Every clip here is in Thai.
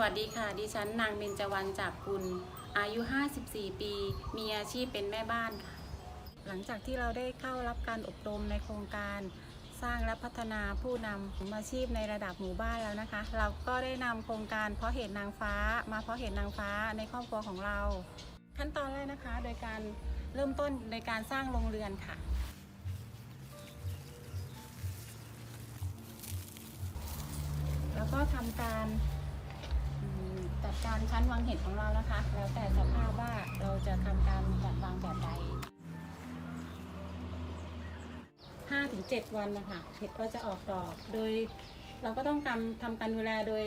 วัสดีค่ะ ดิฉันนางเบญจวรรณจากกุลอายุ 54 ปี มีอาชีพเป็นแม่บ้านค่ะ หลังจากที่เราได้เข้ารับการอบรมในโครงการสร้างและพัฒนาผู้นำอาชีพในระดับหมู่บ้านแล้วนะคะ เราก็ได้นำโครงการเพาะเห็ดนางฟ้า มาเพาะเห็ดนางฟ้าในครอบครัวของเรา ขั้นตอนแรกนะคะ โดยการเริ่มต้นโดยการสร้างโรงเรือนค่ะแล้วก็ทำการ การชั้นวางเห็ดของเรานะคะ แล้วแต่สภาพว่าเราจะทำการจัดวางแบบใด5-7วันนะคะเห็ดก็จะออกดอก โดยเราก็ต้องทำทำการดูแลโดย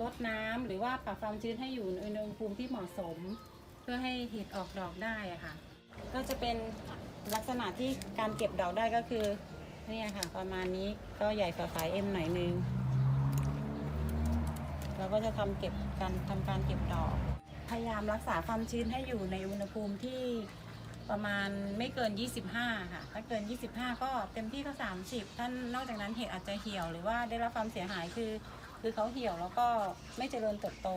ลดน้ำหรือว่าปรับความชื้นให้อยู่ในอุณหภูมิที่เหมาะสม เพื่อให้เห็ดออกดอกได้อะค่ะ ก็จะเป็นลักษณะที่การเก็บดอกได้ก็คือนี่ค่ะ ประมาณนี้ก็ใหญ่กว่าสายเอ็มหน่อยนึง เราก็จะทำเก็บการทำการเก็บดอก พยายามรักษาความชื้นให้อยู่ในอุณหภูมิที่ประมาณไม่เกิน 25 ค่ะ ถ้าเกิน 25 ก็เต็มที่ก็ 30 ท่านนอกจากนั้นเห็ดอาจจะเหี่ยวหรือว่าได้รับความเสียหายคือ คือเขาเหี่ยวแล้วก็ไม่เจริญเติบโต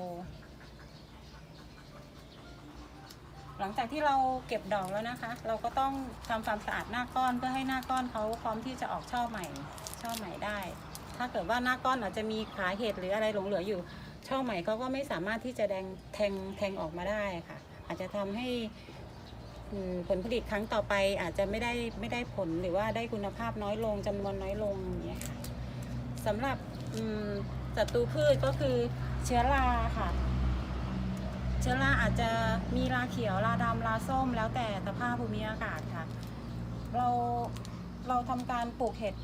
หลังจากที่เราเก็บดอกแล้วนะคะ เราก็ต้องทำความสะอาดหน้าก้อนเพื่อให้หน้าก้อนเขาพร้อมที่จะออกช่อใหม่ ช่อใหม่ได้ ถ้าเกิดว่าหน้าก้อนอาจจะมีขาเห็ดหรืออะไรหลงเหลืออยู่ ช่อใหม่เขาก็ไม่สามารถที่จะแดงแทงแทงออกมาได้ค่ะ อาจจะทำให้ผลผลิตครั้งต่อไปอาจจะไม่ได้ไม่ได้ผลหรือว่าได้คุณภาพน้อยลงจำนวนน้อยลงอย่างเงี้ยค่ะสำหรับศัตรูพืชก็คือเชื้อราค่ะ ชื้อราอาจจะมีราเขียวราดำราส้ม แล้วแต่สภาพภูมิอากาศค่ะ เราเราทำการปลูกเห็ด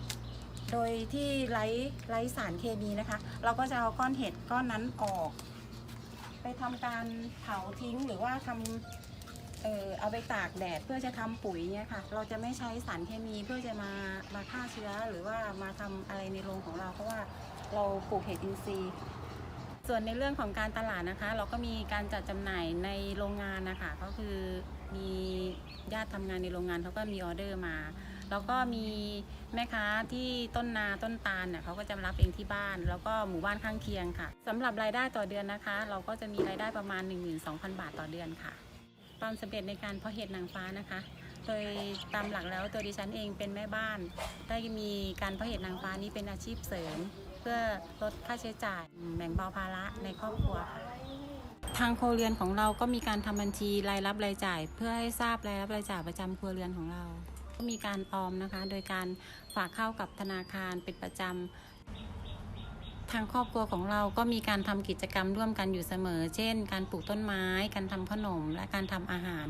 โดยที่ไร้ไร้สารเคมีนะคะ เราก็จะเอาก้อนเห็ดก้อนนั้นออก ไปทำการเผาทิ้งหรือว่าทำเออเอาไปตากแดดเพื่อจะทำปุ๋ยเนี่ยค่ะ เราจะไม่ใช้สารเคมีเพื่อจะมามาฆ่าเชื้อหรือว่ามาทำอะไรในโรงของเรา เพราะว่าเราปลูกเห็ดอินทรีย์ ส่วนในเรื่องของการตลาดนะคะ เราก็มีการจัดจำหน่ายในโรงงานนะคะก็คือมีญาติทำงานในโรงงานเขาก็มีออเดอร์มา แล้วก็มีแม่ค้าที่ต้นนาต้นตาลเนี่ยเขาก็จะรับเองที่บ้าน แล้วก็หมู่บ้านข้างเคียงค่ะสำหรับรายได้ต่อเดือนนะคะ เราก็จะมีรายได้ประมาณ 12,000 บาทต่อเดือนค่ะ ความสำเร็จในการเพาะเห็ดนางฟ้านะคะ โดยตามหลักแล้วตัวดิฉันเองเป็นแม่บ้าน ได้มีการเพาะเห็ดนางฟ้านี้เป็นอาชีพเสริม เพื่อลดค่าใช้จ่ายแบ่งเบาภาระในครอบครัวค่ะทางครัวเรือนของเราก็มีการทำบัญชีรายรับรายจ่าย เพื่อให้ทราบรายรับรายจ่ายประจำครัวเรือนของเราก็มีการออมนะคะ โดยการฝากเข้ากับธนาคารเป็นประจำทางครอบครัวของเราก็มีการทำกิจกรรมร่วมกันอยู่เสมอ เช่น การปลูกต้นไม้ การทำขนม และการทำอาหาร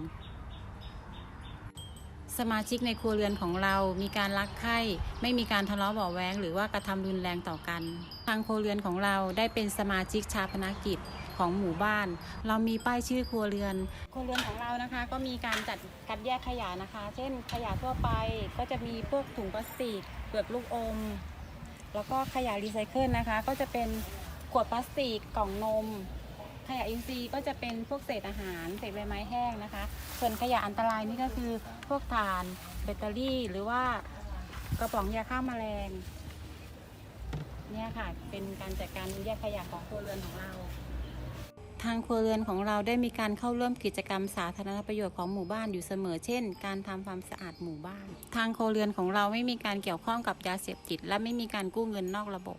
สมาชิกในครัวเรือนของเรามีการรักใคร่ไม่มีการทะเลาะเบาะแว้งหรือว่ากระทำรุนแรงต่อกัน ทางครัวเรือนของเราได้เป็นสมาชิกชาปนกิจของหมู่บ้าน เรามีป้ายชื่อครัวเรือน ครัวเรือนของเรานะคะ ก็มีการจัดคัดแยกขยะนะคะ เช่น ขยะทั่วไปก็จะมีพวกถุงพลาสติกเปลือกลูกอม แล้วก็ขยะรีไซเคิลนะคะ ก็จะเป็นขวดพลาสติกกล่องนม ขยะอินทรีย์ก็จะเป็นพวกเศษอาหารเศษใบไม้แห้งนะคะ ส่วนขยะอันตรายนี่ก็คือพวกถ่านแบตเตอรี่ หรือว่ากระป๋องยาฆ่าแมลงเนี่ยค่ะเป็นการจัดการแยกขยะของครัวเรือนของเรา ทางครัวเรือนของเราได้มีการเข้าร่วมกิจกรรมสาธารณประโยชน์ของหมู่บ้านอยู่เสมอ เช่น การทำความสะอาดหมู่บ้าน ทางครัวเรือนของเราไม่มีการเกี่ยวข้องกับยาเสพติด และไม่มีการกู้เงินนอกระบบ